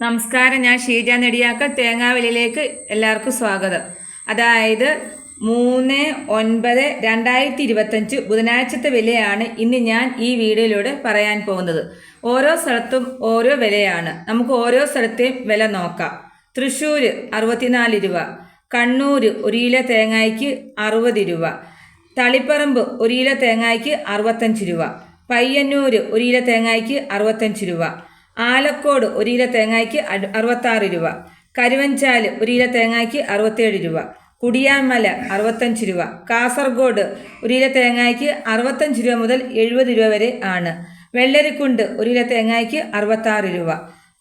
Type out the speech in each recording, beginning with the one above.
നമസ്കാരം ഞാൻ ഷീജ നെടിയാക്കൽ തേങ്ങാവിലയിലേക്ക് എല്ലാവർക്കും സ്വാഗതം. അതായത് മൂന്ന് ഒൻപത് രണ്ടായിരത്തി ഇരുപത്തഞ്ച് ബുധനാഴ്ചത്തെ വിലയാണ് ഇന്ന് ഞാൻ ഈ വീഡിയോയിലൂടെ പറയാൻ പോകുന്നത്. ഓരോ സ്ഥലത്തും ഓരോ വിലയാണ്. നമുക്ക് ഓരോ സ്ഥലത്തെയും വില നോക്കാം. തൃശ്ശൂർ അറുപത്തിനാല് രൂപ കണ്ണൂർ ഒരു കിലോ തേങ്ങായ്ക്ക് അറുപത് രൂപ തളിപ്പറമ്പ് ഒരു കിലോ തേങ്ങായ്ക്ക് അറുപത്തഞ്ച് രൂപ പയ്യന്നൂർ ഒരു കിലോ തേങ്ങായ്ക്ക് അറുപത്തഞ്ച് രൂപ ആലക്കോട് ഒരു കിലോ തേങ്ങയ്ക്ക് അറുപത്താറ് രൂപ. കരുവഞ്ചാൽ ഒരു കിലോ തേങ്ങയ്ക്ക് അറുപത്തേഴ് രൂപ. കുടിയാമല അറുപത്തഞ്ച് രൂപ. കാസർഗോഡ് ഒരു കിലോ തേങ്ങയ്ക്ക് അറുപത്തഞ്ച് രൂപ മുതൽ എഴുപത് രൂപ വരെ ആണ്. വെള്ളരിക്കുണ്ട് ഒരു കിലോ തേങ്ങയ്ക്ക് അറുപത്താറ് രൂപ.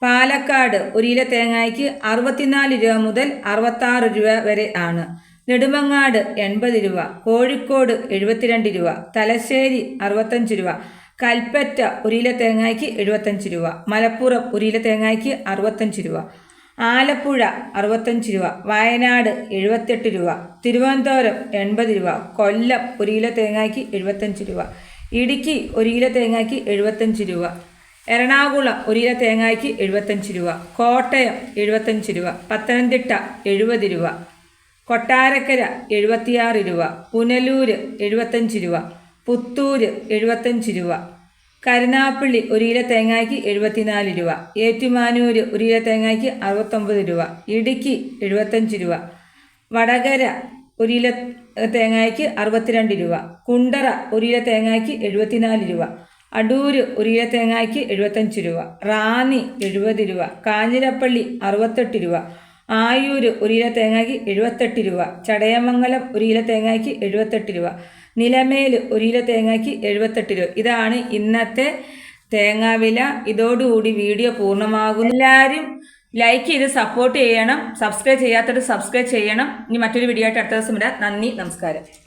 പാലക്കാട് ഒരു കിലോ തേങ്ങയ്ക്ക് അറുപത്തിനാല് രൂപ മുതൽ അറുപത്താറ് രൂപ വരെ ആണ്. നെടുമങ്ങാട് എൺപത് രൂപ. കോഴിക്കോട് എഴുപത്തിരണ്ട് രൂപ. തലശ്ശേരി അറുപത്തഞ്ച് രൂപ. കൽപ്പറ്റ ഒരിലെ തേങ്ങയ്ക്ക് എഴുപത്തഞ്ച് രൂപ. മലപ്പുറം ഒരിലെ തേങ്ങായ്ക്ക് അറുപത്തഞ്ച് രൂപ. ആലപ്പുഴ അറുപത്തഞ്ച് രൂപ. വയനാട് എഴുപത്തെട്ട് രൂപ. തിരുവനന്തപുരം എൺപത് രൂപ. കൊല്ലം ഒരു കിലോ തേങ്ങായ്ക്ക് എഴുപത്തഞ്ച് രൂപ. ഇടുക്കി ഒരു കിലോ തേങ്ങായ്ക്ക് എഴുപത്തഞ്ച് രൂപ. എറണാകുളം ഒരു കിലോ തേങ്ങായ്ക്ക് എഴുപത്തഞ്ച് രൂപ. കോട്ടയം എഴുപത്തഞ്ച് രൂപ. പത്തനംതിട്ട എഴുപത് രൂപ. കൊട്ടാരക്കര എഴുപത്തിയാറ് രൂപ. പുനലൂർ എഴുപത്തഞ്ച് രൂപ. പുത്തൂർ എഴുപത്തഞ്ച് രൂപ. കരുനാപ്പള്ളി ഒരു കിലോ തേങ്ങായ്ക്ക് എഴുപത്തിനാല് രൂപ. ഏറ്റുമാനൂര് ഒരു കിലോ തേങ്ങയ്ക്ക് അറുപത്തൊമ്പത് രൂപ. ഇടുക്കി എഴുപത്തഞ്ച് രൂപ. വടകര ഒരു കിലോ തേങ്ങയ്ക്ക് അറുപത്തിരണ്ട് രൂപ. കുണ്ടറ ഒരു കിലോ തേങ്ങായ്ക്ക് എഴുപത്തിനാല് രൂപ. അടൂര് ഒരു കിലോ തേങ്ങയ്ക്ക് എഴുപത്തഞ്ച് രൂപ. റാന്നി എഴുപത് രൂപ. കാഞ്ഞിരപ്പള്ളി അറുപത്തെട്ട് രൂപ. ആയൂര് ഒരു കിലോ തേങ്ങയ്ക്ക് എഴുപത്തെട്ട് രൂപ. ചടയമംഗലം ഒരു കിലോ തേങ്ങയ്ക്ക് എഴുപത്തെട്ട് രൂപ. നിലമേൽ ഒരു കിലോ തേങ്ങയ്ക്ക് എഴുപത്തെട്ട് രൂപ. ഇതാണ് ഇന്നത്തെ തേങ്ങാവില. ഇതോടുകൂടി വീഡിയോ പൂർണമാകുന്നു. എല്ലാവരും ലൈക്ക് ചെയ്ത് സപ്പോർട്ട് ചെയ്യണം. സബ്സ്ക്രൈബ് ചെയ്യാത്തവർ സബ്സ്ക്രൈബ് ചെയ്യണം. ഇനി മറ്റൊരു വീഡിയോ ആയിട്ട് അടുത്ത ദിവസം വരാം. നന്ദി നമസ്കാരം.